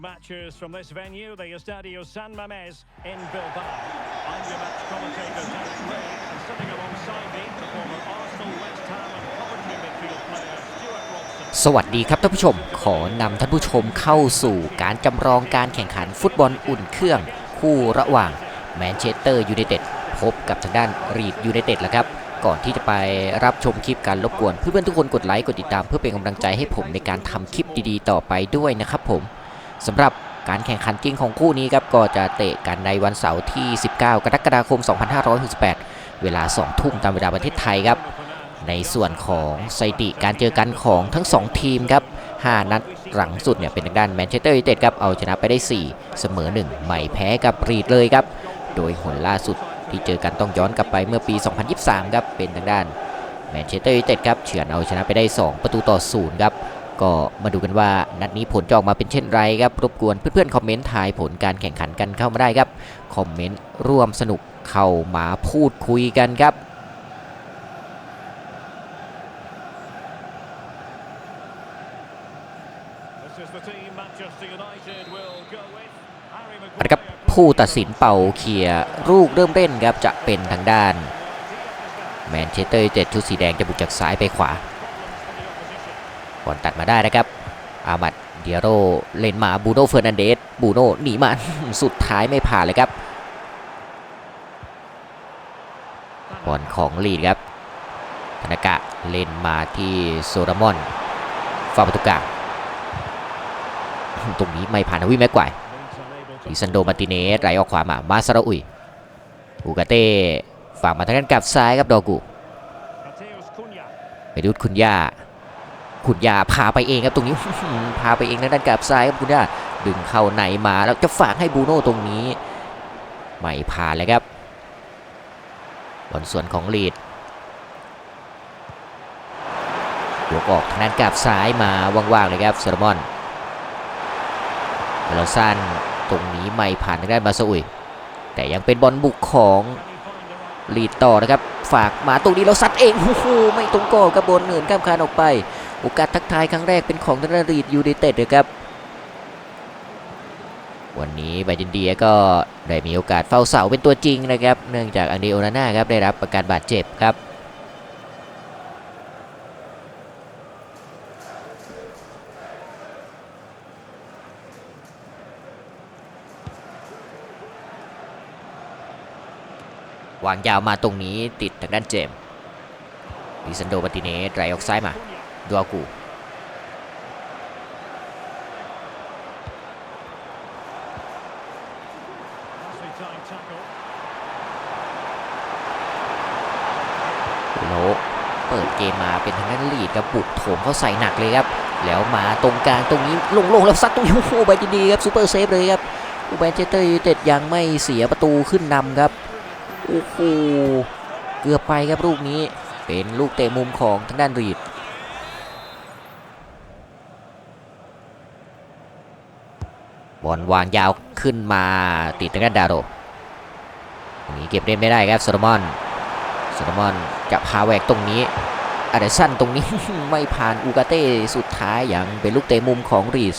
Matches from this venue, the Estadio San Mamés in Bilbao. I'm your match commentator Derek Ray, and sitting alongside me, the former Arsenal, West Ham and Coventry midfield player Stuart Robson. สวัสดีครับท่านผู้ชม ขอนำท่านผู้ชมเข้าสู่การจำลองการแข่งขันฟุตบอลอุ่นเครื่องคู่ระหว่างแมนเชสเตอร์ยูไนเต็ดพบกับทางด้านรีดยูไนเต็ดแล้วครับ ก่อนที่จะไปรับชมคลิปการรบกวนเพื่อนๆทุกคนกดไลค์กดติดตามเพื่อเป็นกำลังใจให้ผมในการทำคลิปดีๆ ต่อไปด้วยนะครับผม สำหรับการแข่งขันจริงของคู่นี้ครับก็จะเตะกันในวันเสาร์ที่ 19 กรกฎาคม 2568 เวลา 2 ทุ่มตามเวลาประเทศไทยครับ ในส่วนของสถิติการเจอกันของทั้ง 2 ทีมครับ 5 นัดหลังสุดเนี่ยเป็นทางด้านแมนเชสเตอร์ยูไนเต็ดครับเอาชนะไปได้ 4 เสมอ 1 ไม่แพ้กับรีดเลยครับ โดยหนล่าสุดที่เจอกันต้องย้อนกลับไปเมื่อปี 2023 ครับเป็นทางด้านแมนเชสเตอร์ยูไนเต็ดครับเฉือนเอาชนะไปได้ 2 ประตูต่อ 0 ครับ ก็มาดูกันว่านัดนี้ผลจะออกมาเป็นเช่นไรครับรบกวนเพื่อนๆคอมเมนต์ทายผลการแข่งขันกันเข้ามาได้ครับคอมเมนต์ร่วมสนุกเข้ามาพูดคุยกันครับนะครับผู้ตัดสินเป่าเคลียร์ลูกเริ่มเล่นครับจะเป็นทางด้านแมนเชสเตอร์ยูไนเต็ดชุดสีแดงจะบุกจากซ้ายไปขวา บอลตัดมาได้นะครับ อามัดเดียโรเล่นมาบูโน่เฟอร์นันเดสบูโน่หนีมาสุดท้ายไม่ผ่านเลยครับบอลของลีดครับธนากะเล่นมาที่โซรามอนฟาประตูกลางตรงนี้ไม่ผ่านวิแม็กไกวร์ลิซันโดมาติเนสไหลออกขวามามาซาราอุยอูกาเต้ฝากมาทางด้านกลับซ้ายครับดอกูไปดูดคุณย่า คุณยาพาไปเองครับตรงนี้ พาไปเองทางด้านกลับซ้ายครับคุณย่าดึงเข้าในมาแล้วจะฝากให้บูโน่ตรงนี้ ไม่ผ่านเลยครับบอลส่วนของลีดยกออกทางด้านกลับซ้ายมาว่างๆเลยครับเซอร์มอนเราสั้นตรงนี้ไม่ผ่านทางด้านบาซอุยแต่ยังเป็นบอลบุกของลีดต่อนะครับ ฝากมาตรงนี้เราซัดเองโอ้โหไม่ตรงกรอบกับบอลเหินข้ามคานออกไป โอกาสทักทายครั้งแรกเป็นของทางด้านลีดยูไนเต็ดนะครับ วันนี้ไบจินเดียก็ได้มีโอกาสเฝ้าเสาเป็นตัวจริงนะครับ เนื่องจากอังเดโอนาน่าครับได้รับอาการบาดเจ็บครับวางยาวมาตรงนี้ติดทางด้านเจมส์ลิซันโดมาติเนสไหลออกซ้ายมา ดูอากูแล้วเปิดเกมมาเป็นทางด้านลีดกับบุกโถมเข้าใส่หนักเลยครับ แล้วมาตรงกลางตรงนี้โล่งๆแล้วซัดตรงนี้โอ้โหไปดีๆครับซูเปอร์เซฟเลยครับอูแมนเชสเตอร์ยูไนเต็ดยังไม่เสียประตูขึ้นนำครับโอ้โหเกือบไปครับลูกนี้เป็นลูกเตะมุมของทางด้านรีด บอลวางยาวขึ้นมาติดทางด้านดาโรตรงนี้เก็บเล่นไม่ได้ครับโซโลมอนโซโลมอนจะพาแหวกตรงนี้อาเดสันตรงนี้ไม่ผ่านอูกาเต้สุดท้ายอย่างเป็นลูกเตะมุมของรีส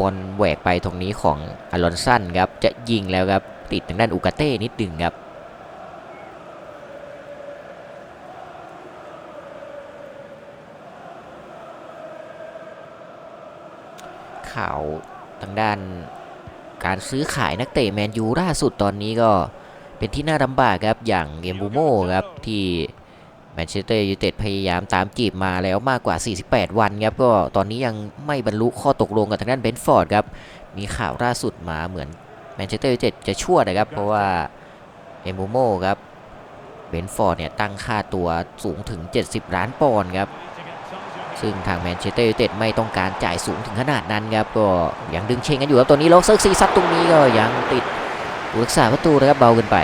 บอลแหวกไปตรงนี้ของอลอนสันครับจะยิงแล้วครับติดทางด้านอูกาเต้นิดดึงครับ ข่าวทางด้านการซื้อขายนักเตะแมนยูล่าสุดตอนนี้ก็เป็นที่น่าลำบากครับอย่างเกมบูโม่ครับที่แมนเชสเตอร์ยูไนเต็ดพยายามตามจีบมาแล้วมากกว่า 48 วันครับก็ตอนนี้ยังไม่บรรลุข้อตกลงกับทางด้านเบนฟอร์ดครับมีข่าวล่าสุดมาเหมือนแมนเชสเตอร์ยูไนเต็ดจะชั่วนะครับ เพราะว่าเอมบูโม่ครับเบนฟอร์ดเนี่ยตั้งค่าตัวสูงถึง 70 ล้านปอนด์ครับ ซึ่งทางแมนเชสเตอร์ยูไนเต็ดไม่ต้องการจ่ายสูงถึงขนาดนั้นครับก็ยังดึงเชงกันอยู่ครับตัวนี้ล็อกเซิร์กซีซัดตรงนี้ก็ยังติดรักษาประตูนะครับเบาเกินไป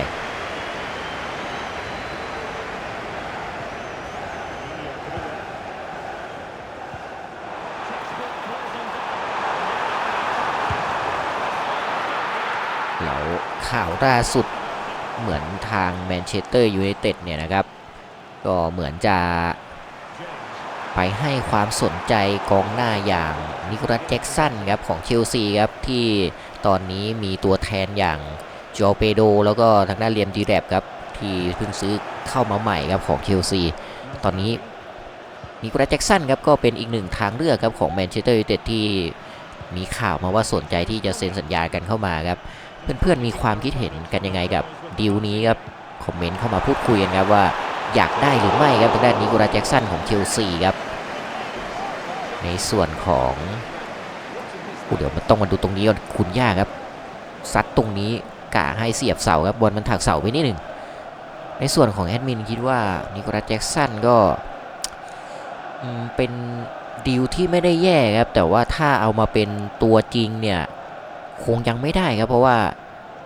แล้วข่าวล่าสุดเหมือนทางแมนเชสเตอร์ยูไนเต็ดเนี่ยนะครับ ก็เหมือนจะ ให้ความสนใจกองหน้าอย่างนิโคลัสแจ็กสันครับของเชลซีครับที่ตอนนี้มีตัวแทนอย่างจอเปโดแล้วก็ทางด้านเลียมจีแรบครับที่เพิ่งซื้อเข้ามาใหม่ครับของเชลซีตอนนี้นิโคลัสแจ็กสันครับก็เป็นอีกหนึ่งทางเลือกครับของแมนเชสเตอร์ยูไนเต็ดที่มีข่าวมาว่าสนใจที่จะเซ็นสัญญากันเข้ามาครับเพื่อนๆมีความคิดเห็นกันยังไงกับดีลนี้ครับคอมเมนต์เข้ามาพูดคุยกันครับว่าอยากได้หรือไม่ครับทางด้านนิโคลัสแจ็กสันของเชลซีครับ ในส่วนของอู้เดี๋ยวมันต้องมาดูตรงนี้ก่อนคุณย่าครับซัดตรงนี้กะให้เสียบเสาครับบอลมันถักเสาไปนิดหนึ่งในส่วนของแอดมินคิดว่านิโคลัสแจ็กสันก็เป็นดีลที่ไม่ได้แย่ครับ แต่ว่าถ้าเอามาเป็นตัวจริงเนี่ยคงยังไม่ได้ครับ เพราะว่า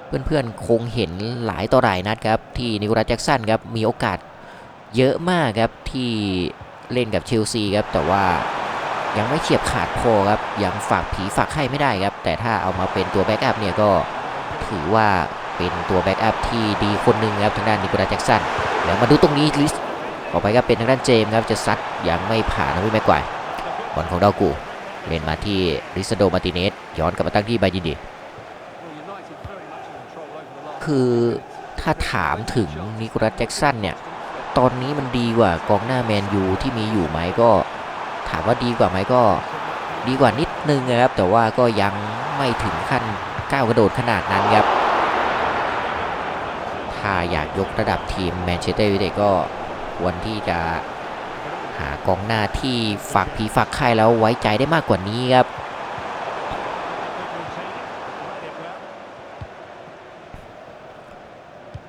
เพื่อนๆคงเห็นหลายต่อหลายนัดครับ ที่นิโคลัสแจ็กสันครับมีโอกาสเยอะมากครับที่เล่นกับเชลซีครับแต่ว่า ยังไม่เฉียบขาดพอครับ ยังฝากผีฝากไข้ไม่ได้ครับ แต่ถ้าเอามาเป็นตัวแบ็กอัพเนี่ยก็ถือว่าเป็นตัวแบ็กอัพที่ดีคนหนึ่งครับทางด้านนิโคลัสแจ็กสันแล้วมาดูตรงนี้ลิสต่อไปครับเป็นทางด้านเจมส์ครับจะซัดยังไม่ผ่านนะพี่แม็กวร์บอลของดาวกูเล่นมาที่ริซโดมาติเนสย้อนกลับมาตั้งที่บายินดีคือถ้าถามถึงนิโคลัสแจ็กสันเนี่ยตอนนี้มันดีกว่ากองหน้าแมนยูที่มีอยู่ไหมก็ ถามว่าดีกว่าไหมก็ดีกว่านิดนึงนะครับ แต่ว่าก็ยังไม่ถึงขั้นก้าวกระโดดขนาดนั้นครับ ถ้าอยากยกระดับทีมแมนเชสเตอร์ยูไนเต็ดก็ควรที่จะหากองหน้าที่ฝากผีฝากไข่แล้วไว้ใจได้มากกว่านี้ครับ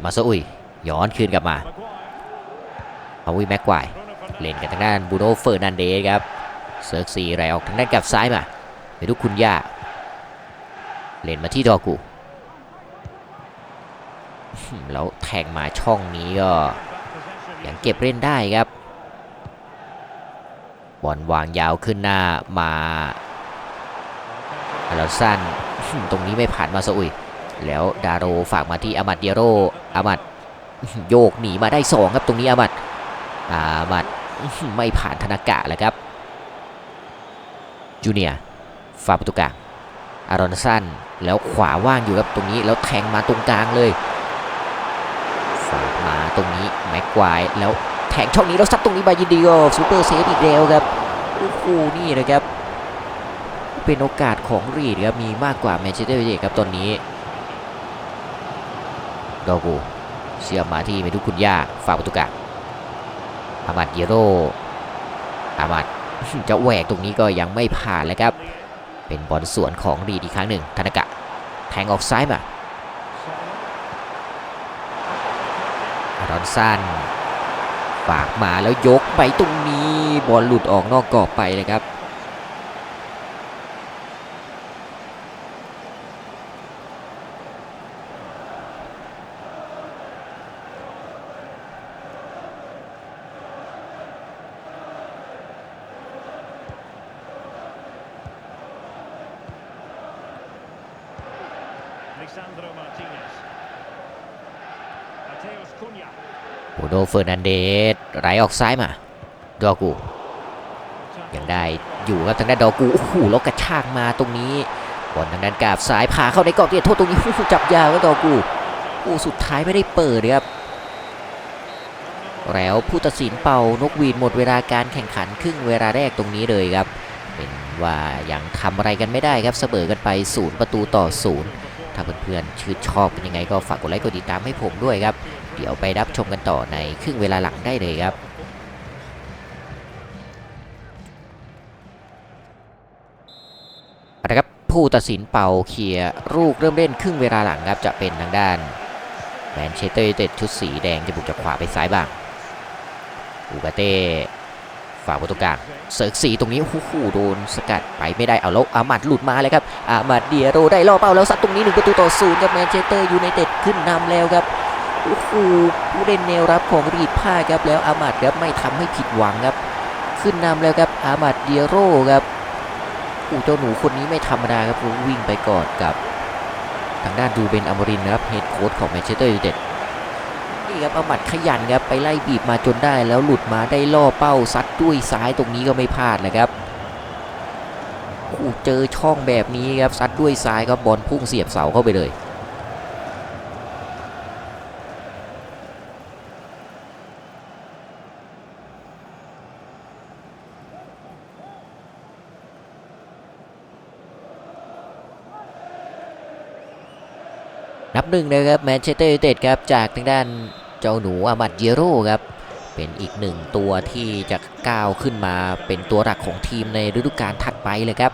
มาซะอุยย้อนคืนกลับมาเอาวิแม็กไกว เล่นกันทางด้านบูโนเฟอร์นันเดสครับเซิร์กซีไรออกทางด้านกับซ้ายมาไปดูคุณย่าเล่นมาที่ดอกูแล้วแทงมาช่องนี้ก็ยังเก็บเล่นได้ครับบอลวางยาวขึ้นหน้ามาอาราสันตรงนี้ไม่ผ่านมาซะอุยแล้วดาโรฝากมาที่อามัดเดียโรอามัดโยกหนีมาได้สองครับตรงนี้อามัดอามัด ไม่ผ่านธนากะแล้วครับจูเนียร์ฝาประตูกลางอารอนสันแล้วขวาว่างอยู่ครับตรงนี้แล้วแทงมาตรงกลางเลยฝากมาตรงนี้แม็กควายแล้วแทงช่องนี้แล้วซัดตรงนี้บายินดีก็ซูเปอร์เซฟอีกแล้วครับโอ้โหนี่นะครับ เป็นโอกาสของรีดครับมีมากกว่าแมนเชสเตอร์ยูไนเต็ดครับตอนนี้ดอกูเสียบมาที่เมดุกคุณย่าฝากประตูกลาง อามัดเยโรอามัดจะแหวกตรงนี้ก็ยังไม่ผ่านเลยครับ เป็นบอลสวนของรีดอีกครั้งหนึ่งธนกะ แทงออกซ้ายมาอารอนสันฝากมาแล้วยกไปตรงนี้บอลหลุดออกนอกกรอบไปเลยครับ Lisandro Martinez. Mateus Cunha. โบโดเฟอร์นันเดสไหลออกซ้ายมา ดอกูยังได้อยู่ครับทางด้านดอกูโอ้โหแล้วกระชากมาตรงนี้บอลทางด้านกาบซ้ายพาเข้าในกรอบเขตโทษตรงนี้จับยาวแล้วดอกูโอ้สุดท้ายไม่ได้เปิดเลยครับแล้วผู้ตัดสินเป่านกหวีดหมดเวลาการแข่งขันครึ่งเวลาแรกตรงนี้เลยครับ เป็นว่ายังทำอะไรกันไม่ได้ครับเสมอกันไปศูนย์ประตูต่อศูนย์ ถ้าเพื่อนๆชื่นชอบเป็นยังไงก็ฝากกดไลค์กดติดตามให้ผมด้วยครับ เดี๋ยวไปรับชมกันต่อในครึ่งเวลาหลังได้เลยครับนะครับผู้ตัดสินเป่าเคลียร์ลูกเริ่มเล่นครึ่งเวลาหลังครับจะเป็นทางด้านแมนเชสเตอร์ยูไนเต็ดชุดสีแดงจะบุกจากขวาไปซ้ายบ้างอูกาเต้ ฝากประตูกลางเสิร์กสีตรงนี้โอ้โหโดนสกัดไปไม่ได้เอาแล้วอามัดหลุดมาเลยครับอามัดเดียโรได้ล่อเป้าแล้วซัดตรงนี้หนึ่งประตูต่อศูนย์ครับแมนเชสเตอร์ยูไนเต็ดขึ้นนำแล้วครับโอ้โหผู้เล่นแนวรับของรีดผ้าครับแล้วอามัดครับไม่ทำให้ผิดหวังครับ ขึ้นนำแล้วครับอามัดเดียโรครับอูเจ้าหนูคนนี้ไม่ธรรมดาครับวิ่งไปกอนกับ ทางด้านดูเบนอมรินร์นะครับเฮดโค้ชของแมนเชสเตอร์ยูไนเต็ด ครับอมัดขยันครับไปไล่บีบมาจนได้แล้วหลุดมาได้ล่อเป้าซัดด้วยซ้ายตรงนี้ก็ไม่พลาดนะครับโอ้เจอช่องแบบนี้ครับซัดด้วยซ้ายก็บอลพุ่งเสียบเสาเข้าไปเลยนับหนึ่งนะครับแมนเชสเตอร์ยูไนเต็ดครับจากทางด้าน เจ้าหนูอามัดเยโร่ครับ เป็นอีกหนึ่งตัวที่จะก้าวขึ้นมาเป็นตัวหลักของทีมในฤดูกาลถัดไปเลยครับ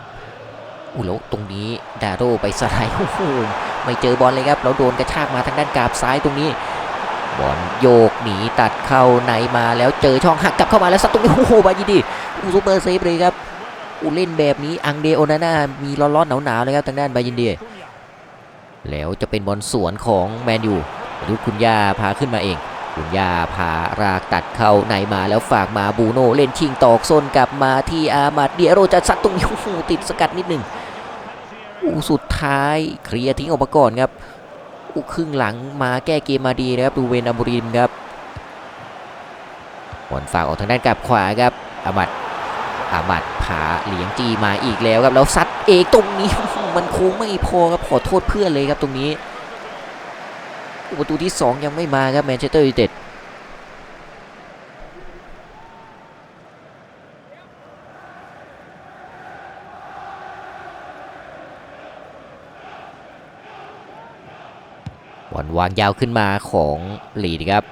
อุยแล้วตรงนี้ดาโรไปสไลด์โอ้โหไม่เจอบอลเลยครับแล้วโดนกระชากมาทางด้านกราบซ้ายตรงนี้บอลโยกหนีตัดเข้าในมาแล้วเจอช่องหักกลับเข้ามาแล้วสัตว์ตรงนี้โอ้โหบายิดีอูซูเปอร์เซฟเลยครับอูเล่นแบบนี้อังเดโอนาน่ามีร้อนๆหนาวๆเลยครับทางด้านบายินเดียแล้วจะเป็นบอลสวนของแมนยู ดูคุณย่าพาขึ้นมาเองคุณย่าพารากตัดเข้าในมาแล้วฝากมาบูโน่เล่นชิงตอกส้นกลับมาที่อามาดเดียโรจะซัดตรงนี้ติดสกัดนิดหนึ่งอู้สุดท้ายเคลียร์ทิ้งออกมาก่อนครับอู้ครึ่งหลังมาแก้เกมมาดีนะครับดูเวนอัมบูริมครับบอลฝากออกทางด้านกลับขวาครับอามัดอามัดผาเหลียงจีมาอีกแล้วครับแล้วซัดเองตรงนี้มันโค้งไม่พอครับขอโทษเพื่อนเลยครับตรงนี้ ประตูที่ 2 ยังไม่มาครับแมนเชสเตอร์ยูไนเต็ดบอลวางยาวขึ้นมาของลีดครับ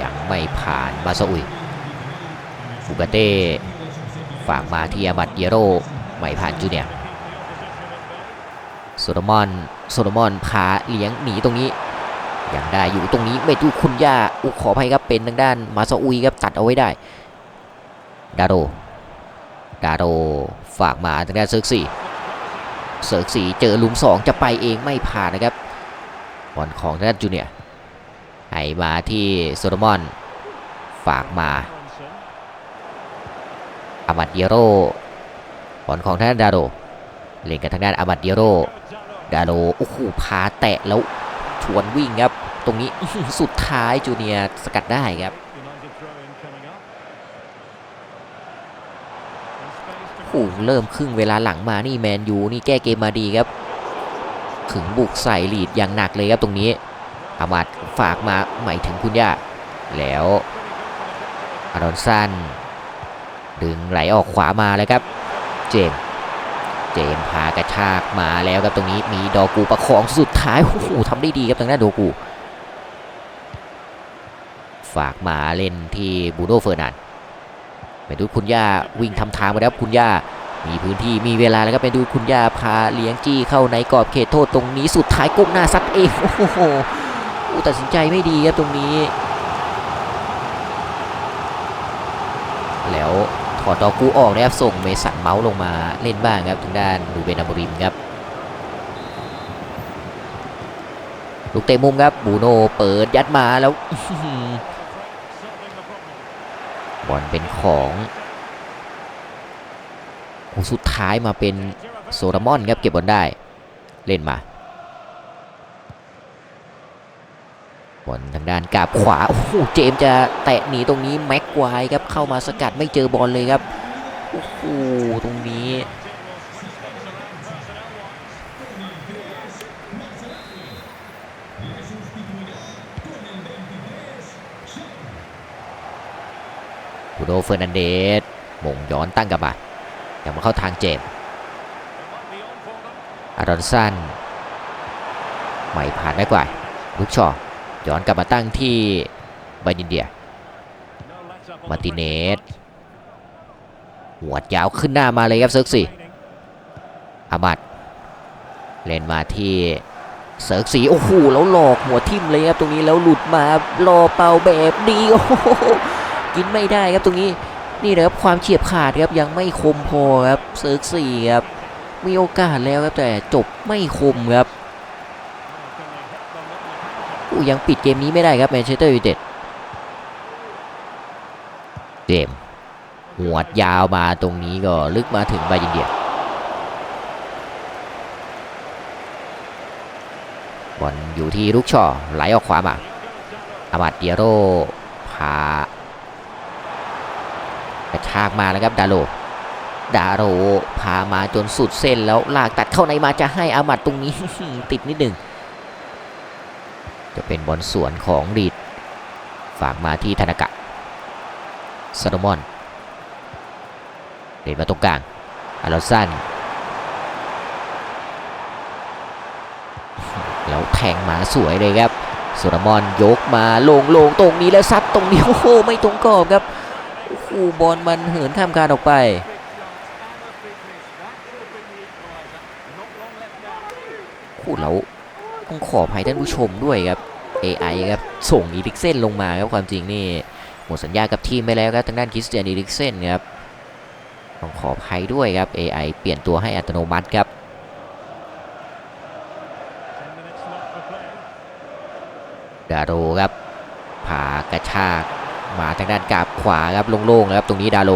ยังไม่ผ่านมาซาอุยบุกาเต้ฝากมาที่อามัดเยโรไม่ผ่านจูเนียโซโลมอนโซโลมอนพาเลี้ยงหนีตรงนี้ ยังได้อยู่ตรงนี้ไม่ดูคุณย่าอุขออภัยครับเป็นทางด้านมาซาอุยครับตัดเอาไว้ได้ดาโรดาโรฝากมาทางด้านเซิร์กสี่เซิร์กสี่เจอหลุมสองจะไปเองไม่ผ่านนะครับบอลของทางด้านจูเนียให้มาที่โซโลมอน ฝากมาอามัดเดียโรบอลของทางด้านดาโรเล่นกันทางด้านอามัดเดียโรดาโลโอ้โหพาแตะแล้ว ชวนวิ่งครับ ตรงนี้สุดท้ายจูเนียสกัดได้ครับโอ้เริ่มครึ่งเวลาหลังมานี่แมนยูนี่แก้เกมมาดีครับถึงบุกใส่ลีดอย่างหนักเลยครับตรงนี้อามัดฝากมาหมายถึงคุณย่าแล้วอารอนสันดึงไหลออกขวามาเลยครับ เจมส์ เจมส์พากระชากมาแล้วครับตรงนี้มีดอกูประคองสุดท้ายโอ้โหทำได้ดีครับทางด้านโดกู ฝากมาเล่นที่บูโนเฟอร์นันด์ไปดูคุณย่าวิ่งทำทางมาแล้วคุณย่ามีพื้นที่มีเวลาแล้วครับไปดูคุณย่าพาเลี้ยงจี้เข้าในกรอบเขตโทษตรงนี้สุดท้ายก้มหน้าซัดเองโอ้โหตัดสินใจไม่ดีครับตรงนี้ แล้ว อดดอกูออกนะครับส่งเมสันเมาส์ลงมาเล่นบ้างครับทางด้านดูเบนอาโมริมครับลูกเตะมุมครับบูโน่เปิดยัดมาแล้วบอลเป็นของอสุดท้ายมาเป็นโซรามอนครับเก็บบอลได้เล่นมา บอลทางด้านกาบขวา โอ้โห เจมจะแตะหนีตรงนี้แม็กควายครับ เข้ามาสกัดไม่เจอบอลเลยครับ โอ้โห ตรงนี้บูโดเฟอร์นันเดสมงย้อนตั้งกลับมายังมาเข้าทางเจมอารอนสันไม่ผ่านไม่กว่าลูกชอ ย้อนกลับมาตั้งที่บายินเดีย มาติเนสหัวยาวขึ้นหน้ามาเลยครับเซิร์กสี่อามัดเล่นมาที่เซิร์กสีโอ้โหแล้วหลอกหัวทิ่มเลยครับตรงนี้แล้วหลุดมารอเป่าแบบนี้โอ้โหกินไม่ได้ครับตรงนี้นี่นะครับความเฉียบขาดครับยังไม่คมพอครับเซิร์กสี่ครับมีโอกาสแล้วครับแต่จบไม่คมครับ อู้ยังปิดเกมนี้ไม่ได้ครับแมนเชสเตอร์ยูไนเต็ดเจมหัวดยาวมาตรงนี้ก็ลึกมาถึงบายินเดียบอลอยู่ที่ลูกช่อไหลออกขวามาอามาดเดียโรพากระชากมาแล้วครับดาโลดาโรพามาจนสุดเส้นแล้วลากตัดเข้าในมาจะให้อามัดตรงนี้ติดนิดหนึ่ง จะเป็นบอลสวนของรีดฝากมาที่ธนากะซาโดมอนเดินมาตรงกลางอาลอสันแล้วแทงมาสวยเลยครับโซลามอนยกมาลงลงตรงนี้แล้วซัดตรงนี้โอ้โหไม่ตรงกรอบครับโอ้โหบอลมันเหินข้ามคานออกไป คู่แล้วต้องขออภัยท่านผู้ชมด้วยครับ AI ครับส่งอีริกเซนลงมาครับความจริงนี่หมดสัญญากับทีมไปแล้วครับทางด้านคริสเตียนอีริกเซนครับต้องขออภัยด้วยครับ AI เปลี่ยนตัวให้อัตโนมัติครับดาโรครับผากระชากมาทางด้านกาบขวาครับโล่งๆครับตรงนี้ดาโร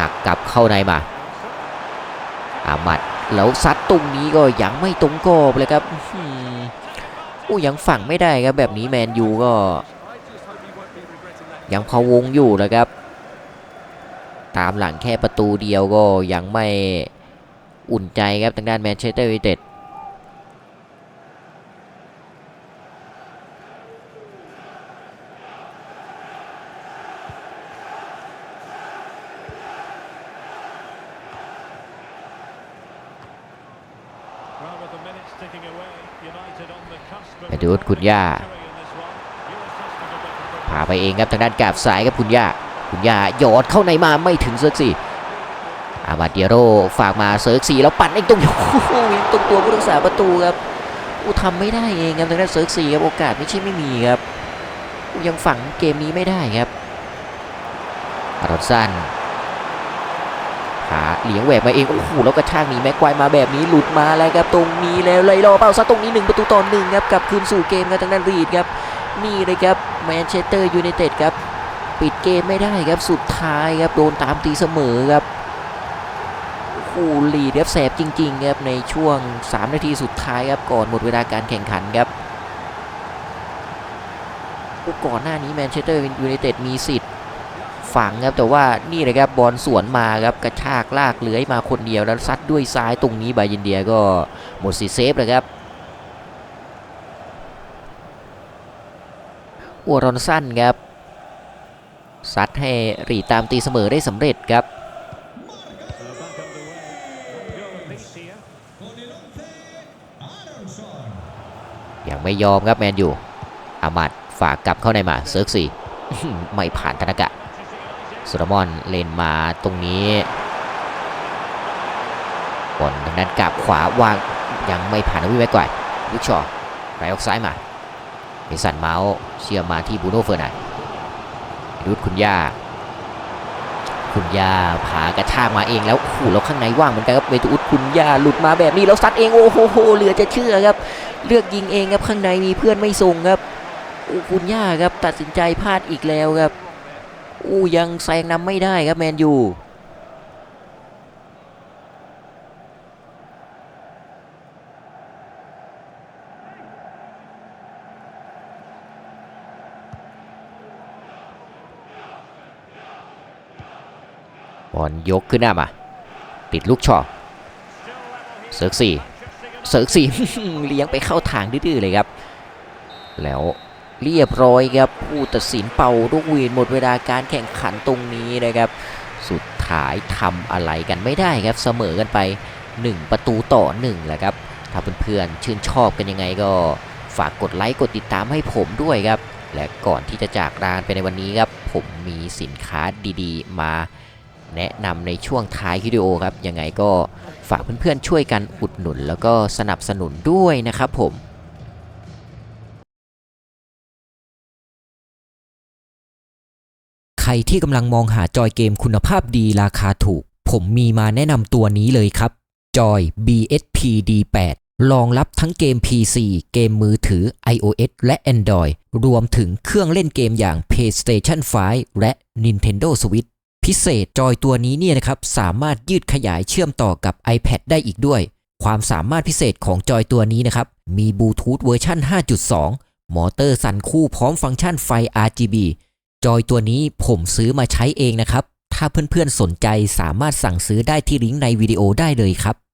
หักกลับเข้าในมาอามัดแล้วซัดตรงนี้ก็ยังไม่ตรงกรอบเลยครับ อู้ยังฝั่งไม่ได้ครับแบบนี้แมนยูก็ ยังพาวงอยู่นะครับ ตามหลังแค่ประตูเดียวก็ยังไม่อุ่นใจครับทางด้านแมนเชสเตอร์ยูไนเต็ด the cusp of ไปดูคุณย่าพาไปเองครับทางด้านกาบซ้ายครับคุณย่าคุณย่าหยอดเข้าในมาไม่ถึงเซิร์กสี่อามาเดียโรฝากมาเซิร์กสี่แล้วปั่นเองตรงอยังตรงตัวผู้รักษาประตูครับอูทำไม่ได้เองครับทางด้านเซิร์กสี่ครับโอกาสไม่ใช่ไม่มีครับอูยังฝังเกมนี้ไม่ได้ครับอารอนสัน หาเหลียงแหวกมาเอง โอ้โหแล้วกระชากหนีแม็กควายมาแบบนี้หลุดมาแล้วครับตรงนี้แล้วเลยรอเป้าซะตรงนี้หนึ่งประตูต่อหนึ่งครับกลับคืนสู่เกมครับทางด้านรีดครับนี่เลยครับแมนเชสเตอร์ยูไนเต็ดครับปิดเกมไม่ได้ครับสุดท้ายครับโดนตามตีเสมอครับโอ้โหลีดครับแสบจริงๆครับในช่วง 3 นาทีสุดท้ายครับก่อนหมดเวลาการแข่งขันครับก่อนหน้านี้แมนเชสเตอร์ยูไนเต็ดมีสิทธิ์ ฝังครับแต่ว่านี่เลยครับบอลสวนมาครับกระชากลากเลื้อยมาคนเดียวแล้วซัดด้วยซ้ายตรงนี้บายินเดียก็หมดสิทธ์เซฟเลยครับอัวรอนสั้นครับซัดให้รีดตามตีเสมอได้สำเร็จครับยังไม่ยอมครับแมนยูอามัดฝากกลับเข้าในมาเซิร์กสี่ไม่ผ่านธนากะ สุรามอนเลนมาตรงนี้บอลทางด้านกลับขวาวางยังไม่ผ่านวิแม็กไกวร์ลูกชอไหลออกซ้ายมาเมสันเมาส์เชื่อมมาที่บูโน่เฟอร์นันดูดคุณย่า คุณย่าผากระชากมาเองแล้วโอ้โหแล้วข้างในว่างเหมือนกันครับเมตุอุดคุณย่าหลุดมาแบบนี้แล้วซัดเองโอ้โหเหลือจะเชื่อครับ เลือกยิงเองครับข้างในมีเพื่อนไม่ส่งครับคุณย่าครับตัดสินใจพลาดอีกแล้วครับ อู้ยังแซงนำไม่ได้ครับแมนยูบอลยกขึ้นหน้ามาติดลูกชอเซิร์กสี่เซิร์กสี่เลี้ยงไปเข้าทางดื้อๆเลยครับ แล้ว เรียบร้อยครับผู้ตัดสินเป่าลูกหวีนหมดเวลาการแข่งขันตรงนี้นะครับ สุดท้ายทำอะไรกันไม่ได้ครับเสมอกันไป 1 ประตูต่อ1แหละครับถ้าเพื่อนๆชื่นชอบกันยังไงก็ฝากกดไลค์กดติดตามให้ผมด้วยครับ และก่อนที่จะจากลาไปในวันนี้ครับ ผมมีสินค้าดีๆ มาแนะนำในช่วงท้ายวิดีโอครับยังไงก็ฝากเพื่อนๆช่วยกันอุดหนุนแล้วก็สนับสนุนด้วยนะครับผม รที่กำลังมองหาจอยเกมคุณภาพดีราคาถูก ผมมีมาแนะนำตัวนี้เลยครับ จอย BSP D8 รองรับทั้งเกม PC เกมมือถือ iOS และ Android รวมถึงเครื่องเล่นเกมอย่าง PlayStation 5 และ Nintendo Switch พิเศษจอยตัวนี้เนี่ยนะครับ สามารถยืดขยายเชื่อมต่อกับ iPad ได้อีกด้วย ความสามารถพิเศษของจอยตัวนี้นะครับ มีบลูทูธเวอร์ชัน5.2 มอเตอร์สั่นคู่พร้อมฟังก์ชันไฟ RGB จอยตัวนี้ผมซื้อมาใช้เองนะครับ ถ้าเพื่อนๆสนใจสามารถสั่งซื้อได้ที่ลิงก์ในวิดีโอได้เลยครับ